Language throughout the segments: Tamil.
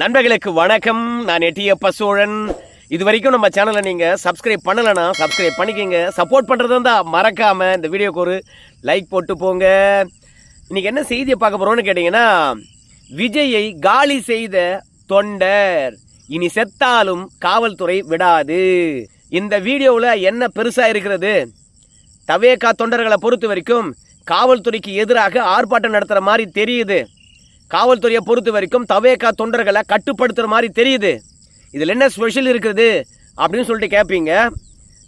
நண்பர்களுக்கு வணக்கம். நான் எட்டியப்ப சோழன். இது வரைக்கும் நம்ம சேனலை நீங்கள் சப்ஸ்கிரைப் பண்ணலைன்னா சப்ஸ்கிரைப் பண்ணிக்கோங்க. சப்போர்ட் பண்ணுறது இருந்தால் மறக்காமல் இந்த வீடியோக்கு ஒரு லைக் போட்டு போங்க. இன்னைக்கு என்ன செய்தியை பார்க்க போகிறோம்னு கேட்டிங்கன்னா விஜயை காலி செய்த தொண்டர். இனி செத்தாலும் காவல்துறை விடாது. இந்த வீடியோவில் என்ன பெருசாக இருக்கிறது? தவேகா தொண்டர்களை பொறுத்த வரைக்கும் காவல்துறைக்கு எதிராக ஆர்ப்பாட்டம் நடத்துகிற மாதிரி தெரியுது. காவல்துறையை பொறுத்த வரைக்கும் தவேகா தொண்டர்களை கட்டுப்படுத்துகிற மாதிரி தெரியுது. இதில் என்ன ஸ்பெஷல் இருக்குது அப்படின்னு சொல்லிட்டு கேட்பீங்க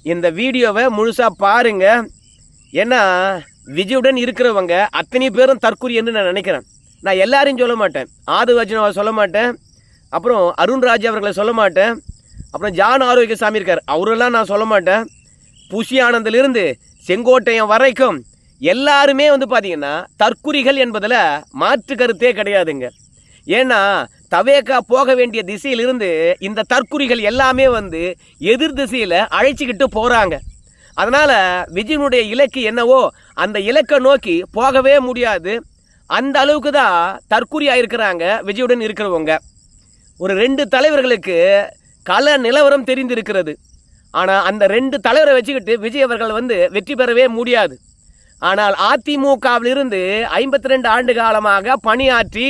இந்த வீடியோவை முழுசாக பாருங்க. ஏன்னா விஜயுடன் இருக்கிறவங்க அத்தனை பேரும் தற்கொலை நான் நினைக்கிறேன். நான் எல்லாரையும் சொல்ல மாட்டேன். ஆது சொல்ல மாட்டேன். அப்புறம் அருண்ராஜ் அவர்களை சொல்ல மாட்டேன். அப்புறம் ஜான் ஆரோக்கியசாமி இருக்கார். அவரெல்லாம் நான் சொல்ல மாட்டேன். புஷி ஆனந்திலிருந்து செங்கோட்டையம் வரைக்கும் எல்லாருமே வந்து பார்த்தீங்கன்னா தற்குறிகள் என்பதில் மாற்று கருத்தே கிடையாதுங்க. ஏன்னா தவேக்கா போக வேண்டிய திசையிலிருந்து இந்த தற்குறிகள் எல்லாமே வந்து எதிர் திசையில் அழைச்சிக்கிட்டு போகிறாங்க அதனால் விஜயனுடைய இலக்கு என்னவோ அந்த இலக்கை நோக்கி போகவே முடியாது. அந்த அளவுக்கு தான் தற்குறியாக இருக்கிறாங்க விஜயுடன் இருக்கிறவங்க. ஒரு ரெண்டு தலைவர்களுக்கு கல நிலவரம் தெரிந்திருக்கிறது. ஆனால் அந்த ரெண்டு தலைவரை வச்சுக்கிட்டு விஜய் அவர்கள் வந்து வெற்றி பெறவே முடியாது. ஆனால் அதிமுகவிலிருந்து ஐம்பத்தி ரெண்டு ஆண்டு காலமாக பணியாற்றி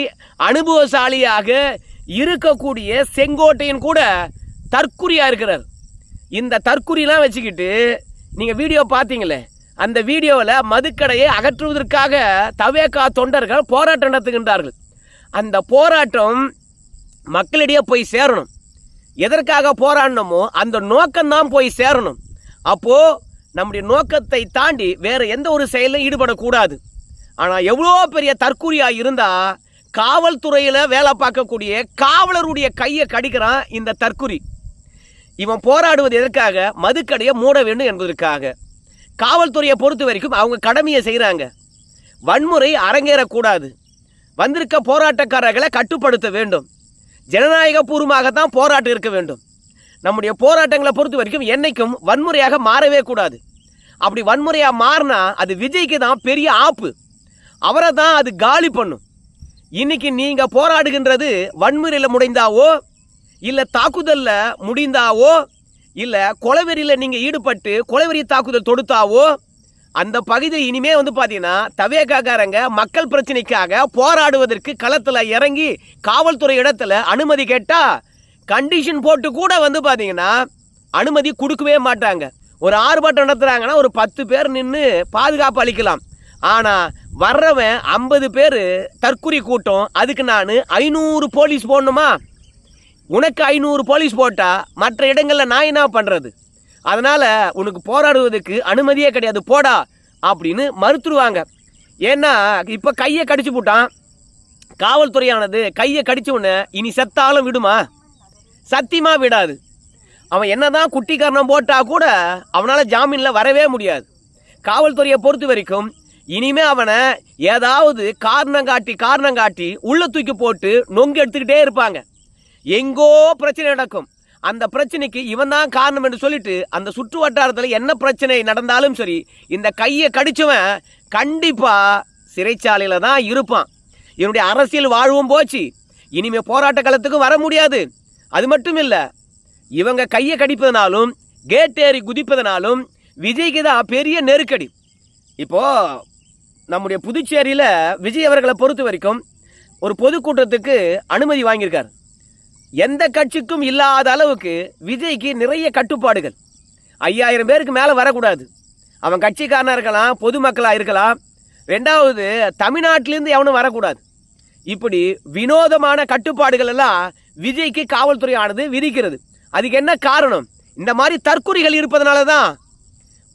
அனுபவசாலியாக இருக்கக்கூடிய செங்கோட்டையன் கூட தற்குறியா இருக்கிறார். இந்த தற்குறிலாம் வச்சுக்கிட்டு நீங்கள் வீடியோ பார்த்தீங்களே அந்த வீடியோவில் மதுக்கடையை அகற்றுவதற்காக தவேகா தொண்டர்கள் போராட்டம் நடத்துகின்றார்கள். அந்த போராட்டம் மக்களிடையே போய் சேரணும். எதற்காக போராடணுமோ அந்த நோக்கம்தான் போய் சேரணும். அப்போது நம்முடைய நோக்கத்தை தாண்டி வேற எந்த ஒரு செயலும் ஈடுபடக்கூடாது. ஆனால் எவ்வளோ பெரிய தற்கூரியாக இருந்தால் காவல்துறையில் வேலை பார்க்கக்கூடிய காவலருடைய கையை கடிக்கிறான் இந்த தற்குறி இவன் போராடுவது எதற்காக? மதுக்கடையை மூட வேண்டும் என்பதற்காக. காவல்துறையை பொறுத்த வரைக்கும் அவங்க கடமையை செய்கிறாங்க வன்முறை அரங்கேறக்கூடாது. வந்திருக்க போராட்டக்காரர்களை கட்டுப்படுத்த வேண்டும். ஜனநாயக பூர்வமாகத்தான் போராட்டம் இருக்க வேண்டும். நம்முடைய போராட்டங்களை பொறுத்த வரைக்கும் என்றைக்கும் வன்முறையாக மாறவே கூடாது. அப்படி வன்முறையாக மாறினா அது விஜய்க்கு தான் பெரிய ஆப்பு. அவரை தான் அது காலி பண்ணும். இன்னைக்கு நீங்கள் போராடுகின்றது வன்முறையில் முடிந்தாவோ இல்லை தாக்குதலில் முடிந்தாவோ இல்லை கொலவெறியில் நீங்கள் ஈடுபட்டு கொலவெறி தாக்குதல் தொடுத்தாவோ அந்த பகுதி இனிமே வந்து பார்த்தீங்கன்னா தவேகாக்காரங்க மக்கள் பிரச்சனைக்காக போராடுவதற்கு களத்தில் இறங்கி காவல்துறை இடத்துல அனுமதி கேட்டால் கண்டிஷன் போட்டு கூட வந்து பார்த்தீங்கன்னா அனுமதி கொடுக்கவே மாட்டாங்க. ஒரு ஆர்ப்பாட்டம் நடத்துகிறாங்கன்னா ஒரு பத்து பேர் நின்று பாதுகாப்பு அளிக்கலாம். ஆனால் வர்றவன் ஐம்பது பேர் தற்கொலை கூட்டம் அதுக்கு நான் ஐநூறு போலீஸ் போடணுமா? உனக்கு ஐநூறு போலீஸ் போட்டால் மற்ற இடங்களில் நான் என்ன பண்ணுறது அதனால் உனக்கு போராடுவதற்கு அனுமதியே கிடையாது போடா அப்படின்னு மறுத்துருவாங்க. ஏன்னா இப்போ கையை கடிச்சு போட்டான். காவல்துறையானது கையை கடிச்ச உடனே இனி செத்தாலும் விடுமா? சத்தியமாக விடாது. அவன் என்னதான் குட்டிக்காரணம் போட்டால் கூட அவனால் ஜாமீனில் வரவே முடியாது. காவல்துறையை பொறுத்த வரைக்கும் இனிமே அவனை ஏதாவது காரணம் காட்டி காரணம் காட்டி உள்ள தூக்கி போட்டு நொங்கு எடுத்துக்கிட்டே இருப்பாங்க. எங்கோ பிரச்சனை நடக்கும். அந்த பிரச்சனைக்கு இவன் தான் காரணம் என்று சொல்லிட்டு அந்த சுற்று வட்டாரத்தில் என்ன பிரச்சனை நடந்தாலும் சரி இந்த கையை கடிச்சவன் கண்டிப்பாக சிறைச்சாலையில் தான் இருப்பான். இவனுடைய அரசியல் வாழ்வும் போச்சு. இனிமே போராட்ட களத்துக்கு வர முடியாது. அது மட்டும் இல்லை இவங்க கையை கடிப்பதனாலும் கேட் ஏறி குதிப்பதனாலும் விஜய்க்கு தான் பெரிய நெருக்கடி. இப்போ நம்முடைய புதுச்சேரியில் விஜய் அவர்களை பொறுத்த வரைக்கும் ஒரு பொதுக்கூட்டத்துக்கு அனுமதி வாங்கியிருக்கார். எந்த கட்சிக்கும் இல்லாத அளவுக்கு விஜய்க்கு நிறைய கட்டுப்பாடுகள். ஐயாயிரம் பேருக்கு மேலே வரக்கூடாது. அவன் கட்சிக்காரனாக இருக்கலாம் பொதுமக்களாக இருக்கலாம். ரெண்டாவது தமிழ்நாட்டிலேருந்து எவனும் வரக்கூடாது. இப்படி வினோதமான கட்டுப்பாடுகள் எல்லாம் விஜய்க்கு காவல்துறை ஆனது விதிக்கிறது. அதுக்கு என்ன காரணம்? இந்த மாதிரி தற்குறிகள் இருப்பதனால தான்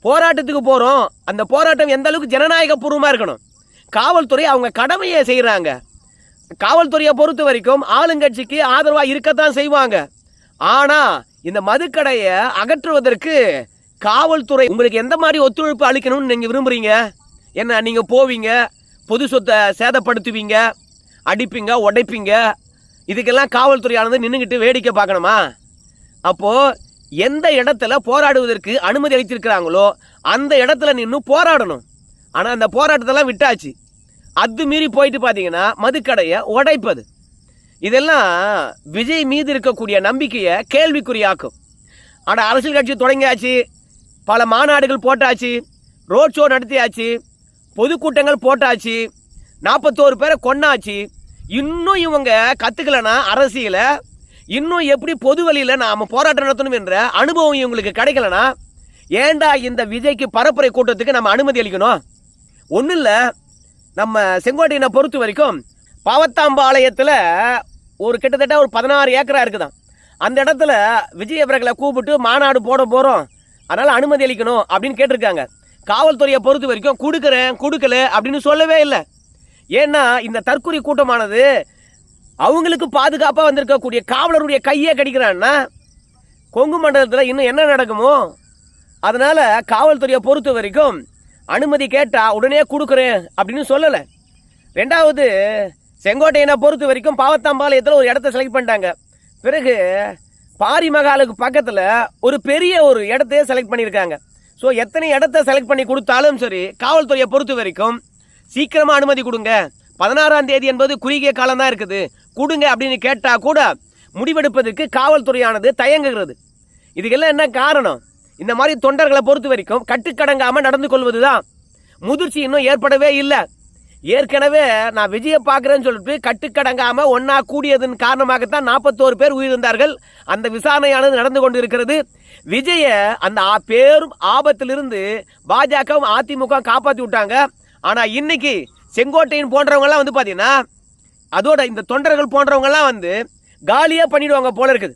போராட்டத்துக்கு போகிறோம் அந்த போராட்டம் எந்த அளவுக்கு ஜனநாயக பூர்வமாக இருக்கணும்? காவல்துறை அவங்க கடமையை செய்கிறாங்க காவல்துறையை பொறுத்த வரைக்கும் ஆளுங்கட்சிக்கு ஆதரவாக இருக்கத்தான் செய்வாங்க. ஆனால் இந்த மதுக்கடையை அகற்றுவதற்கு காவல்துறை உங்களுக்கு எந்த மாதிரி ஒத்துழைப்பு அளிக்கணும்னு நீங்கள் விரும்புகிறீங்க என்ன நீங்கள் போவீங்க? பொது சொத்தை சேதப்படுத்துவீங்க? அடிப்பீங்க உடைப்பீங்க. இதுக்கெல்லாம் காவல்துறையானது நின்றுக்கிட்டு வேடிக்கை பார்க்கணுமா? அப்போது எந்த இடத்துல போராடுவதற்கு அனுமதி அளித்திருக்கிறாங்களோ அந்த இடத்துல நின்று போராடணும். ஆனால் அந்த போராட்டத்தெல்லாம் விட்டாச்சு. அது மீறி போயிட்டு பார்த்தீங்கன்னா மதுக்கடையை உடைப்பது. இதெல்லாம் விஜய் மீது இருக்கக்கூடிய நம்பிக்கையை கேள்விக்குறியாக்கும். ஆனால் அரசியல் கட்சி தொடங்கியாச்சு. பல மாநாடுகள் போட்டாச்சு. ரோட் ஷோ நடத்தியாச்சு. பொதுக்கூட்டங்கள் போட்டாச்சு. நாற்பத்தோரு பேரை கொன்னாச்சு. இன்னும் இவங்க கற்றுக்கலனா அரசியலை இன்னும் எப்படி பொது வழியில் நாம் போராட்டம் நடத்தணும் என்ற அனுபவம் இவங்களுக்கு கிடைக்கலனா ஏன்டா இந்த விஜய்க்கு பரப்புரை கூட்டத்துக்கு நம்ம அனுமதி அளிக்கணும்? ஒன்றும் இல்லை நம்ம செங்கோட்டையனை பொறுத்த வரைக்கும் பாவத்தாம்பாளையத்தில் ஒரு கிட்டத்தட்ட ஒரு பதினாறு ஏக்கரா இருக்குதான். அந்த இடத்துல விஜய் அவர்களை கூப்பிட்டு மாநாடு போட போகிறோம் அதனால் அனுமதி அளிக்கணும் அப்படின்னு கேட்டிருக்காங்க. காவல்துறையை பொறுத்த வரைக்கும் கொடுக்குறேன் கொடுக்கல அப்படின்னு சொல்லவே இல்லை. ஏன்னா இந்த தற்கொலை கூட்டமானது அவங்களுக்கு பாதுகாப்பாக வந்திருக்கக்கூடிய காவலருடைய கையே கடிக்கிறான்னா கொங்கு மண்டலத்தில் இன்னும் என்ன நடக்குமோ அதனால் காவல்துறையை பொறுத்த வரைக்கும் அனுமதி கேட்டால் உடனே கொடுக்குறேன் அப்படின்னு சொல்லலை. ரெண்டாவது செங்கோட்டையனை பொறுத்த வரைக்கும் பாவத்தாம்பாளையத்தில் ஒரு இடத்த செலக்ட் பண்ணிட்டாங்க. பிறகு பாரிமகாலுக்கு பக்கத்தில் ஒரு பெரிய ஒரு இடத்தையே செலக்ட் பண்ணியிருக்காங்க. ஸோ எத்தனை இடத்த செலக்ட் பண்ணி கொடுத்தாலும் சரி காவல்துறையை பொறுத்த வரைக்கும் சீக்கிரமாக அனுமதி கொடுங்க. பதினாறாம் தேதி என்பது குறுகிய காலம் தான் இருக்குது. கொடுங்க அப்படின்னு கேட்டால் கூட முடிவெடுப்பதற்கு காவல்துறையானது தயங்குகிறது. இதுக்கெல்லாம் என்ன காரணம்? இந்த மாதிரி தொண்டர்களை பொறுத்த வரைக்கும் கட்டுக்கடங்காமல் நடந்து கொள்வது தான் முதிர்ச்சி இன்னும் ஏற்படவே இல்லை. ஏற்கனவே நான் விஜயை பார்க்குறேன்னு சொல்லிட்டு கட்டுக்கடங்காமல் ஒன்றா கூடியதன் காரணமாகத்தான் நாற்பத்தோரு பேர் உயிரிழந்தார்கள். அந்த விசாரணையானது நடந்து கொண்டு இருக்கிறது விஜய அந்த பேரும் ஆபத்திலிருந்து பாஜகவும் அதிமுக காப்பாற்றி விட்டாங்க. ஆனால் இன்னைக்கு செங்கோட்டையின் போன்றவங்கலாம் வந்து பார்த்தீங்கன்னா அதோட இந்த தொண்டர்கள் போன்றவங்கலாம் வந்து காலியாக பண்ணிடுவாங்க போல இருக்குது.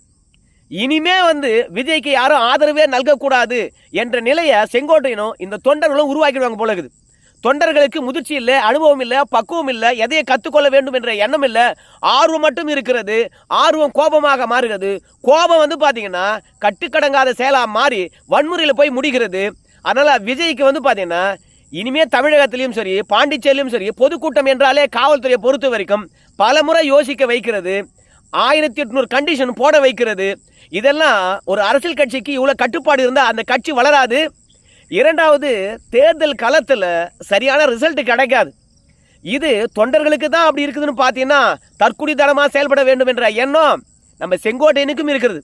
இனிமே வந்து விஜய்க்கு யாரும் ஆதரவே நல்கக்கூடாது என்ற நிலையை செங்கோட்டையனும் இந்த தொண்டர்களும் உருவாக்கிடுவாங்க போல இருக்குது. தொண்டர்களுக்கு முதிர்ச்சி இல்லை அனுபவம் இல்லை பக்குவம் இல்லை எதையை கற்றுக்கொள்ள வேண்டும் என்ற எண்ணம் இல்லை. ஆர்வம் மட்டும் இருக்கிறது. ஆர்வம் கோபமாக மாறுகிறது. கோபம் வந்து பார்த்தீங்கன்னா கட்டுக்கடங்காத செயலாக மாறி வன்முறையில் போய் முடிகிறது. அதனால் விஜய்க்கு வந்து பார்த்தீங்கன்னா இனிமே தமிழகத்திலையும் சரி பாண்டிச்சேரியிலும் சரி பொதுக்கூட்டம் என்றாலே காவல்துறையை பொறுத்த வரைக்கும் பல முறை யோசிக்க வைக்கிறது ஆயிரத்தி எட்நூறு கண்டிஷன் போட வைக்கிறது. இதெல்லாம் ஒரு அரசியல் கட்சிக்கு இவ்வளோ கட்டுப்பாடு இருந்தால் அந்த கட்சி வளராது. இரண்டாவது தேர்தல் களத்தில் சரியான ரிசல்ட் கிடைக்காது. இது தொண்டர்களுக்கு தான் அப்படி இருக்குதுன்னு பார்த்தீங்கன்னா தற்குடித்தனமாக செயல்பட வேண்டும் என்ற எண்ணம் நம்ம செங்கோட்டையனுக்கும் இருக்கிறது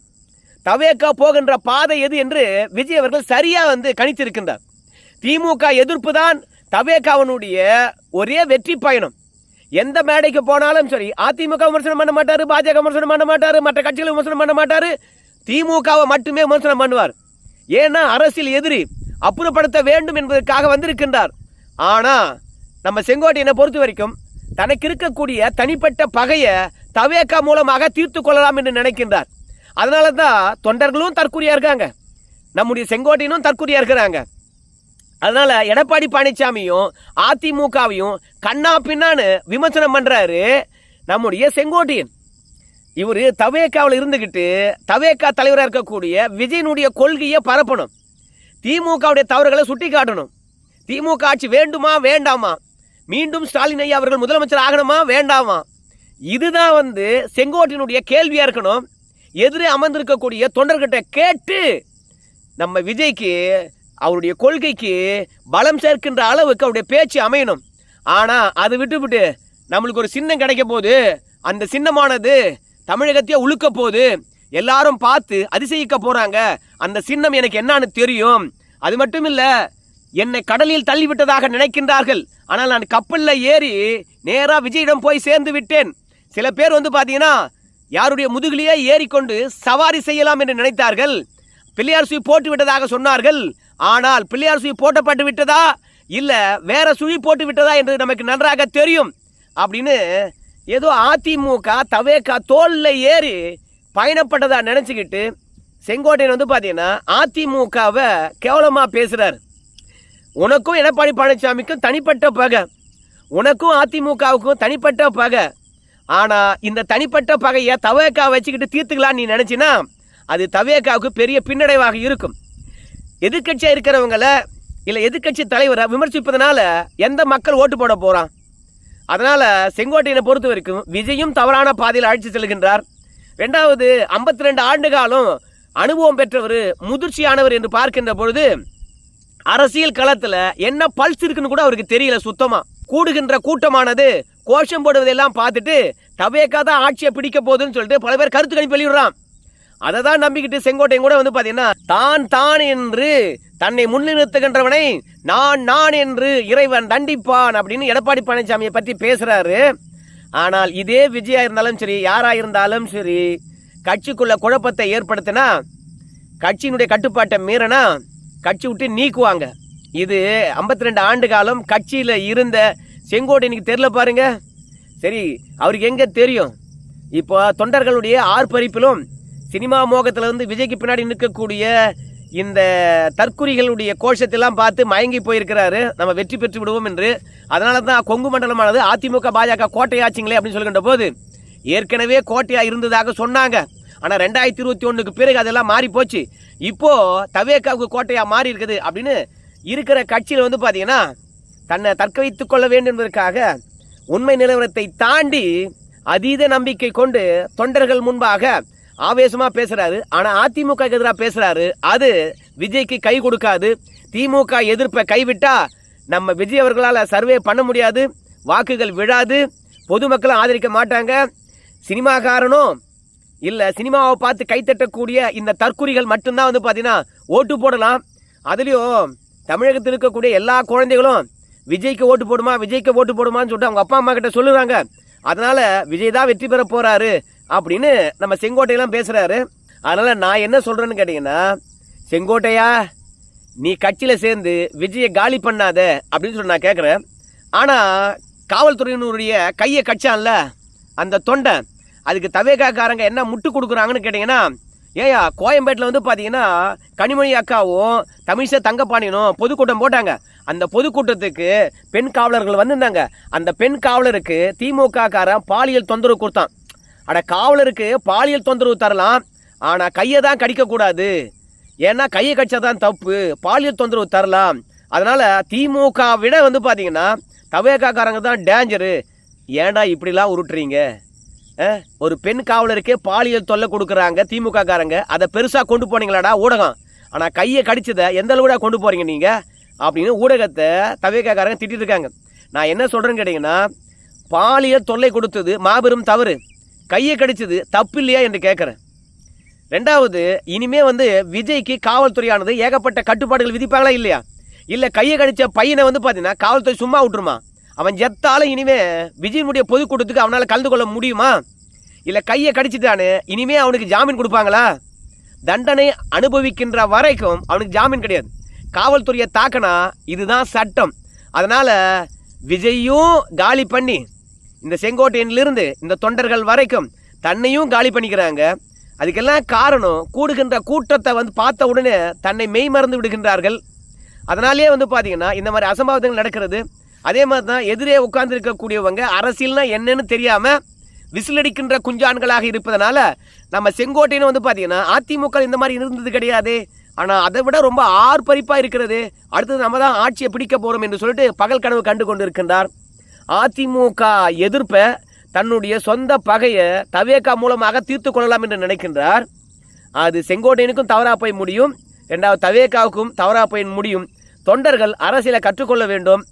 தவேக்கா போகின்ற பாதை எது என்று விஜய் அவர்கள் சரியாக வந்து கணித்திருக்கின்றார். திமுக எதிர்ப்பு தான் தவேகாவனுடைய ஒரே வெற்றி பயணம். எந்த மேடைக்கு போனாலும் சரி அதிமுக விமர்சனம் பண்ண மாட்டாரு பாஜக விமர்சனம் பண்ண மாட்டாரு மற்ற கட்சிகளை விமர்சனம் பண்ண மாட்டாரு திமுகவை மட்டுமே விமர்சனம் பண்ணுவார். ஏன்னா அரசியல் எதிரி அப்புறப்படுத்த வேண்டும் என்பதற்காக வந்திருக்கின்றார். ஆனா நம்ம செங்கோட்டையனை பொறுத்த வரைக்கும் தனக்கு இருக்கக்கூடிய தனிப்பட்ட பகையை தவேக்கா மூலமாக தீர்த்து கொள்ளலாம் என்று நினைக்கின்றார். அதனால தான் தொண்டர்களும் தற்கொலையா இருக்காங்க. நம்முடைய செங்கோட்டையினும் தற்கொலையா இருக்கிறாங்க. அதனால எடப்பாடி பழனிசாமியும் அதிமுகவையும் கண்ணா பின்னான்னு விமர்சனம் பண்றாரு நம்முடைய செங்கோட்டையன். இவர் தவேக்காவில் இருந்துக்கிட்டு தவேக்கா தலைவராக இருக்கக்கூடிய விஜயனுடைய கொள்கையை பரப்பணும். திமுகவுடைய தவறுகளை சுட்டி காட்டணும் திமுக ஆட்சி வேண்டுமா வேண்டாமா? மீண்டும் ஸ்டாலின் ஐயா அவர்கள் முதலமைச்சர் ஆகணுமா வேண்டாமா? இதுதான் வந்து செங்கோட்டினுடைய கேள்வியாக இருக்கணும். எதிரே அமர்ந்திருக்கக்கூடிய தொண்டர்கிட்ட கேட்டு நம்ம விஜய்க்கு அவருடைய கொள்கைக்கு பலம் சேர்க்கின்ற அளவுக்கு அவருடைய பேச்சு அமையணும். ஆனால் அதை விட்டுவிட்டு நம்மளுக்கு ஒரு சின்னம் கிடைக்க போது அந்த சின்னமானது தமிழகத்தையே உழுக்க போகுது எல்லாரும் பார்த்து அதிசயிக்க போகிறாங்க அந்த சின்னம் எனக்கு என்னன்னு தெரியும். அது மட்டும் இல்லை என்னை கடலில் தள்ளிவிட்டதாக நினைக்கின்றார்கள். ஆனால் நான் கப்பலில் ஏறி நேராக விஜயிடம் போய் சேர்ந்து விட்டேன். சில பேர் வந்து பார்த்தீங்கன்னா யாருடைய முதுகிலேயே ஏறிக்கொண்டு சவாரி செய்யலாம் என்று நினைத்தார்கள். பிள்ளையார் சுய போட்டு விட்டதாக சொன்னார்கள். ஆனால் பிள்ளையார் சுழி போட்டப்பட்டு விட்டதா? இல்லை வேற சுழி போட்டு விட்டதா என்று நமக்கு நன்றாக தெரியும். அப்படின்னு ஏதோ அதிமுக தவேக்கா தோல்ல ஏறி பயணப்பட்டதா நினச்சிக்கிட்டு செங்கோட்டையன் வந்து பார்த்தீங்கன்னா அதிமுகவை கேவலமாக பேசுகிறார் உனக்கும் எடப்பாடி பழனிசாமிக்கும் தனிப்பட்ட பகை. உனக்கும் அதிமுகவுக்கும் தனிப்பட்ட பகை. ஆனால் இந்த தனிப்பட்ட பகையை தவேக்கா வச்சுக்கிட்டு தீர்த்துக்கலாம்னு நீ நினச்சினா அது தவேக்காவுக்கு பெரிய பின்னடைவாக இருக்கும். எதிர்க்கட்சியாக இருக்கிறவங்கள இல்லை எதிர்க்கட்சி தலைவரை விமர்சிப்பதனால எந்த மக்கள் ஓட்டு போட போகிறான் அதனால் செங்கோட்டையனை பொறுத்த வரைக்கும் விஜயும் தவறான பாதையில் அழைத்து செல்கின்றார். ரெண்டாவது ஐம்பத்தி ரெண்டு ஆண்டு காலம் அனுபவம் பெற்றவர் முதிர்ச்சியானவர் என்று பார்க்கின்ற பொழுது அரசியல் களத்தில் என்ன பல்ஸ் இருக்குன்னு கூட அவருக்கு தெரியல சுத்தமா. கூடுகின்ற கூட்டமானது கோஷம் போடுவதெல்லாம் பார்த்துட்டு தவேக்கா தான் ஆட்சியை பிடிக்க போகுதுன்னு சொல்லிட்டு பல பேர் கருத்து கணிப்பு வெளியிடுறான். அதை தான் நம்பிக்கிட்டு செங்கோட்டையன் கூட வந்து பார்த்தீங்கன்னா தான் தான் என்று தன்னை முன்னிறுத்துகின்றவனை நான் நான் என்று இறைவன் தண்டிப்பான் அப்படின்னு எடப்பாடி பழனிசாமியை பற்றி பேசுகிறாரு ஆனால் இதே விஜயா இருந்தாலும் சரி யாராக இருந்தாலும் சரி கட்சிக்குள்ள குழப்பத்தை ஏற்படுத்தினா கட்சியினுடைய கட்டுப்பாட்டை மீறினா கட்சி விட்டு நீக்குவாங்க. இது 52 ரெண்டு ஆண்டு காலம் கட்சியில் இருந்த செங்கோட்டையனுக்கு தெரியல பாருங்க. சரி அவருக்கு எங்கே தெரியும்? இப்போ தொண்டர்களுடைய ஆர்ப்பரிப்பிலும் சினிமா மோகத்தில் இருந்து விஜய்க்கு பின்னாடி நிற்கக்கூடிய இந்த தற்குறிகளுடைய கோஷத்தெல்லாம் பார்த்து மயங்கி போயிருக்கிறாரு. நம்ம வெற்றி பெற்று விடுவோம் என்று. அதனால தான் கொங்கு மண்டலமானது அதிமுக பாஜக கோட்டையாச்சுங்களே அப்படின்னு சொல்லுகின்ற போது ஏற்கனவே கோட்டையாக இருந்ததாக சொன்னாங்க. ஆனால் ரெண்டாயிரத்தி இருபத்தி ஒன்றுக்கு பிறகு அதெல்லாம் மாறி போச்சு. இப்போது தவேக்காவுக்கு கோட்டையாக மாறி இருக்குது அப்படின்னு இருக்கிற கட்சியில் வந்து பார்த்தீங்கன்னா தன்னை தற்க வைத்துக் கொள்ள வேண்டும் என்பதற்காக உண்மை நிலவரத்தை தாண்டி அதீத நம்பிக்கை கொண்டு தொண்டர்கள் முன்பாக ஆவேசமாக பேசுகிறாரு ஆனால் அதிமுக எதிராக பேசுகிறாரு அது விஜய்க்கு கை கொடுக்காது. திமுக எதிர்ப்பை கைவிட்டா நம்ம விஜய் அவர்களால் சர்வே பண்ண முடியாது வாக்குகள் விழாது பொதுமக்களும் ஆதரிக்க மாட்டாங்க. சினிமாக்காரனும் இல்லை சினிமாவை பார்த்து கைத்தட்டக்கூடிய இந்த தற்குறிகள் மட்டும்தான் வந்து பார்த்தீங்கன்னா ஓட்டு போடலாம். அதுலேயும் தமிழகத்தில் இருக்கக்கூடிய எல்லா குழந்தைகளும் விஜய்க்கு ஓட்டு போடுமா விஜய்க்கு ஓட்டு போடுமான்னு சொல்லிட்டு அவங்க அப்பா அம்மா கிட்ட சொல்லுறாங்க. அதனால விஜய் தான் வெற்றி பெற போறாரு. அப்படின்னு நம்ம செங்கோட்டையெல்லாம் பேசுகிறாரு அதனால் நான் என்ன சொல்கிறேன்னு கேட்டிங்கன்னா செங்கோட்டையா நீ கட்சியில் சேர்ந்து விஜயை காலி பண்ணாத அப்படின்னு சொல்லி நான் கேட்குறேன் ஆனால் காவல்துறையினுடைய கையை கட்சான்ல அந்த தொண்டை அதுக்கு தவேகாக்காரங்க என்ன முட்டு கொடுக்குறாங்கன்னு கேட்டிங்கன்னா ஏயா கோயம்பேட்டில் வந்து பார்த்தீங்கன்னா கனிமொழி அக்காவும் தமிழிசை தங்கப்பாண்டியனும் பொதுக்கூட்டம் போட்டாங்க. அந்த பொதுக்கூட்டத்துக்கு பெண் காவலர்கள் வந்திருந்தாங்க. அந்த பெண் காவலருக்கு திமுக காரன் பாலியல் தொந்தரவு கொடுத்தான். அட காவலருக்கு பாலியல் தொந்தரவு தரலாம். ஆனால் கையை தான் கடிக்கக்கூடாது. ஏன்னா கையை கடிச்சா தான் தப்பு. பாலியல் தொந்தரவு தரலாம். அதனால் திமுக விட வந்து பார்த்தீங்கன்னா தவேகாக்காரங்க தான் டேஞ்சரு. ஏன்டா இப்படிலாம் உருட்டுறீங்க? ஒரு பெண் காவலருக்கே பாலியல் தொல்லை கொடுக்குறாங்க திமுக காரங்க அதை பெருசாக கொண்டு போனீங்களாடா ஊடகம். ஆனால் கையை கடிச்சதை எந்த அளவுடா கொண்டு போறீங்க நீங்கள் அப்படின்னு ஊடகத்தை தவேகாக்காரங்க திட்டிருக்காங்க நான் என்ன சொல்கிறேன்னு கேட்டிங்கன்னா பாலியல் தொல்லை கொடுத்தது மாபெரும் தவறு. கையை கடிச்சது தப்பு இல்லையா என்று கேட்குறேன் ரெண்டாவது இனிமே வந்து விஜய்க்கு காவல்துறையானது ஏகப்பட்ட கட்டுப்பாடுகள் விதிப்பாங்களா இல்லையா? இல்லை கையை கடிச்ச பையனை வந்து பார்த்தீங்கன்னா காவல்துறை சும்மா விட்டுருமா? அவன் ஜெத்தாலும் இனிமே விஜயனுடைய பொதுக்கூட்டத்துக்கு அவனால் கலந்து கொள்ள முடியுமா? இல்லை கையை கடிச்சிட்டானு இனிமே அவனுக்கு ஜாமீன் கொடுப்பாங்களா? தண்டனை அனுபவிக்கின்ற வரைக்கும் அவனுக்கு ஜாமீன் கிடையாது. காவல்துறையை தாக்கினா இதுதான் சட்டம். அதனால் விஜய்யும் காலி பண்ணி இந்த செங்கோட்டையனிலிருந்து இந்த தொண்டர்கள் வரைக்கும் தன்னையும் காலி பண்ணிக்கிறாங்க. அதுக்கெல்லாம் காரணம் கூடுகின்ற கூட்டத்தை வந்து பார்த்த உடனே தன்னை மெய் மறந்து விடுகின்றார்கள். அதனாலேயே வந்து பார்த்தீங்கன்னா இந்த மாதிரி அசம்பாவிதங்கள் நடக்கிறது. அதே மாதிரி தான் எதிரே உட்கார்ந்துருக்கக்கூடியவங்க அரசியல்னால் என்னன்னு தெரியாமல் விசிலடிக்கின்ற குஞ்சான்களாக இருப்பதனால நம்ம செங்கோட்டைன்னு வந்து பார்த்தீங்கன்னா அதிமுக இந்த மாதிரி இருந்தது கிடையாது. ஆனால் அதை விட ரொம்ப ஆர்ப்பரிப்பாக இருக்கிறது. அடுத்தது நம்ம தான் ஆட்சியை பிடிக்க போகிறோம் என்று சொல்லிட்டு பகல் கனவு கண்டு கொண்டு இருக்கின்றார் அதிமுக எதிர்ப்பை தன்னுடைய சொந்த பகையை தவேகா மூலமாக தீர்த்து கொள்ளலாம் என்று நினைக்கின்றார். அது செங்கோட்டையனுக்கும் தவறாக போய் முடியும். ரெண்டாவது தவேகாவுக்கும் தவறாக போய் முடியும். தொண்டர்கள் அரசியலை கற்றுக்கொள்ள வேண்டும்.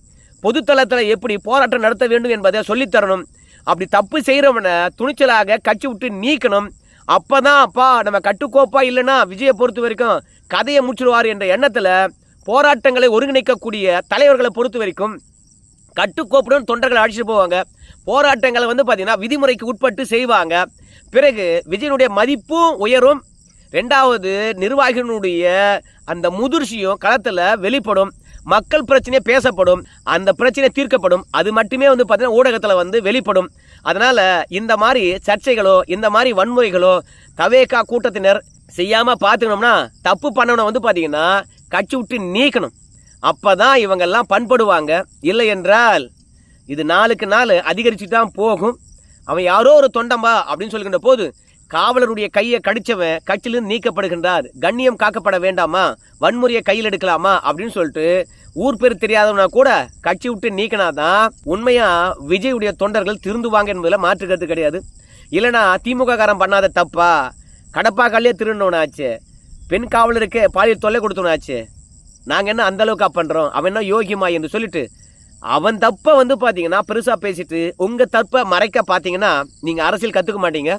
பொதுத்தளத்தில் எப்படி போராட்டம் நடத்த வேண்டும் என்பதை சொல்லித்தரணும். அப்படி தப்பு செய்கிறவனை துணிச்சலாக கட்சி விட்டு நீக்கணும். அப்போ தான் அப்பா நம்ம கட்டுக்கோப்பா இல்லைன்னா விஜயை பொறுத்த வரைக்கும் கதையை முடிச்சிடுவார் என்ற எண்ணத்தில் போராட்டங்களை ஒருங்கிணைக்கக்கூடிய தலைவர்களை பொறுத்த வரைக்கும் கட்டுக்கோப்புடன் தொண்டர்கள் அழைச்சிட்டு போவாங்க. போராட்டங்களை வந்து பார்த்தீங்கன்னா விதிமுறைக்கு உட்பட்டு செய்வாங்க. பிறகு விஜயனுடைய மதிப்பும் உயரும். ரெண்டாவது நிர்வாகிகளுடைய அந்த முதிர்ச்சியும் களத்தில் வெளிப்படும். மக்கள் பிரச்சனையே பேசப்படும். அந்த பிரச்சனை தீர்க்கப்படும். அது மட்டுமே வந்து பார்த்தீங்கன்னா ஊடகத்தில் வந்து வெளிப்படும். அதனால் இந்த மாதிரி சர்ச்சைகளோ இந்த மாதிரி வன்முறைகளோ தவேகா கூட்டத்தினர் செய்யாமல் பார்த்துக்கணும்னா தப்பு பண்ணவனை வந்து பார்த்தீங்கன்னா கட்சி விட்டு நீக்கணும். அப்போ தான் இவங்கெல்லாம் பண்படுவாங்க. இல்லை என்றால் இது நாளுக்கு நாள் அதிகரிச்சு தான் போகும். அவன் யாரோ ஒரு தொண்டம்பா அப்படின்னு சொல்லுகின்ற போது காவலருடைய கையை கடிச்சவன் கட்சியிலிருந்து நீக்கப்படுகின்றார். கண்ணியம் காக்கப்பட வேண்டாமா? வன்முறையை கையில் எடுக்கலாமா? அப்படின்னு சொல்லிட்டு ஊர் பேர் தெரியாதவனா கூட கட்சி விட்டு நீக்கினாதான் உண்மையா விஜயுடைய தொண்டர்கள் திருந்துவாங்க என்பதில் மாற்றுக்கிறது கிடையாது. இல்லைனா திமுக காரம் பண்ணாத தப்பா? கடப்பாக்காலே திருநவனாச்சு பெண் காவலருக்கு பாலியல் தொல்லை கொடுத்தவனாச்சு நாங்கள் என்ன அந்தளவுக்கா பண்ணுறோம் அவன் என்ன யோகிமா என்று சொல்லிட்டு அவன் தப்பை வந்து பார்த்தீங்கன்னா பெருசாக பேசிட்டு உங்கள் தப்பை மறைக்க பார்த்தீங்கன்னா நீங்கள் அரசியல் கற்றுக்க மாட்டீங்க.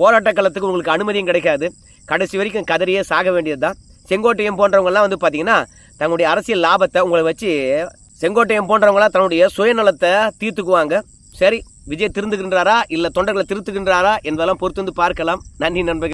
போராட்ட களத்துக்கு உங்களுக்கு அனுமதியும் கிடைக்காது. கடைசி வரைக்கும் கதறியே சாக வேண்டியது தான் செங்கோட்டையம் போன்றவங்கெல்லாம் வந்து பார்த்தீங்கன்னா தங்களுடைய அரசியல் லாபத்தை உங்களை வச்சு செங்கோட்டையம் போன்றவங்களாம் தன்னுடைய சுயநலத்தை தீர்த்துக்குவாங்க. சரி விஜய் திருந்துகின்றாரா? இல்லை தொண்டர்களை திருத்துகின்றாரா? என்பதெல்லாம் பொறுத்து வந்து பார்க்கலாம். நன்றி நண்பர்கள்.